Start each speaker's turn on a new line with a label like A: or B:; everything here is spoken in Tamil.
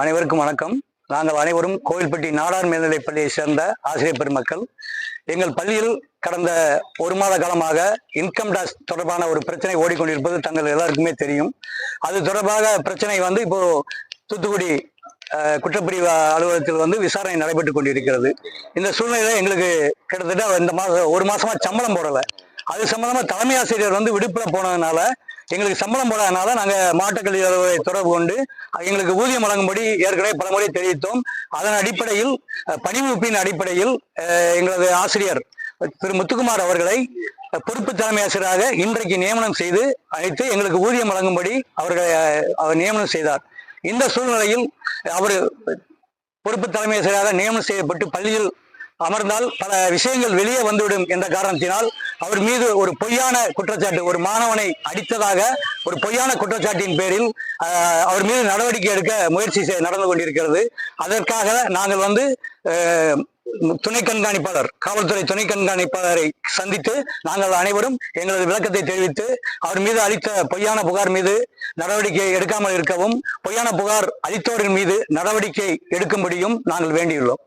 A: அனைவருக்கும் வணக்கம். நாங்கள் அனைவரும் கோவில்பட்டி நாடார் மேல்நிலைப் பள்ளியை சேர்ந்த ஆசிரியர் பெருமக்கள். எங்கள் பள்ளியில் கடந்த ஒரு மாத காலமாக இன்கம் டாக்ஸ் தொடர்பான ஒரு பிரச்சனை ஓடிக்கொண்டிருப்பது தங்கள் எல்லாருக்குமே தெரியும். அது தொடர்பாக பிரச்சனை வந்து இப்போ தூத்துக்குடி குற்றப்பிரிவு அலுவலகத்தில் வந்து விசாரணை நடைபெற்று கொண்டிருக்கிறது. இந்த சூழ்நிலையில எங்களுக்கு கிட்டத்தட்ட இந்த மாதம் ஒரு மாசமா சம்பளம் போடலை. அது சம்பந்தமா தலைமை ஆசிரியர் வந்து விடுப்புல போனதுனால எங்களுக்கு சம்பளம் போடாதனால நாங்கள் மாட்டுக்கல்வி அலுவலரை தொடர்பு கொண்டு எங்களுக்கு ஊதியம் வழங்கும்படி ஏற்கனவே பலமுறை தெரிவித்தோம். அதன் அடிப்படையில் பணிவகுப்பின் அடிப்படையில் எங்களது ஆசிரியர் திரு முத்துக்குமார் அவர்களை பொறுப்பு தலைமை ஆசிரியராக இன்றைக்கு நியமனம் செய்து அழைத்து எங்களுக்கு ஊதியம் வழங்கும்படி அவர்களை அவர் நியமனம் செய்தார். இந்த சூழ்நிலையில் அவர் பொறுப்பு தலைமை ஆசிரியராக நியமனம் செய்யப்பட்டு பள்ளியில் அமர்ந்தால் பல விஷயங்கள் வெளியே வந்துவிடும் என்ற காரணத்தினால் அவர் மீது ஒரு பொய்யான குற்றச்சாட்டு ஒரு மாணவனை அடித்ததாக ஒரு பொய்யான குற்றச்சாட்டின் பேரில் அவர் மீது நடவடிக்கை எடுக்க முயற்சி நடந்து கொண்டிருக்கிறது. அதற்காக நாங்கள் வந்து துணை கண்காணிப்பாளர் காவல்துறை துணை கண்காணிப்பாளரை சந்தித்து நாங்கள் அனைவரும் எங்களது விளக்கத்தை தெரிவித்து அவர் மீது அளித்த பொய்யான புகார் மீது நடவடிக்கை எடுக்காமல் இருக்கவும் பொய்யான புகார் அளித்தோரின் மீது நடவடிக்கை எடுக்கும்படியும் நாங்கள் வேண்டியுள்ளோம்.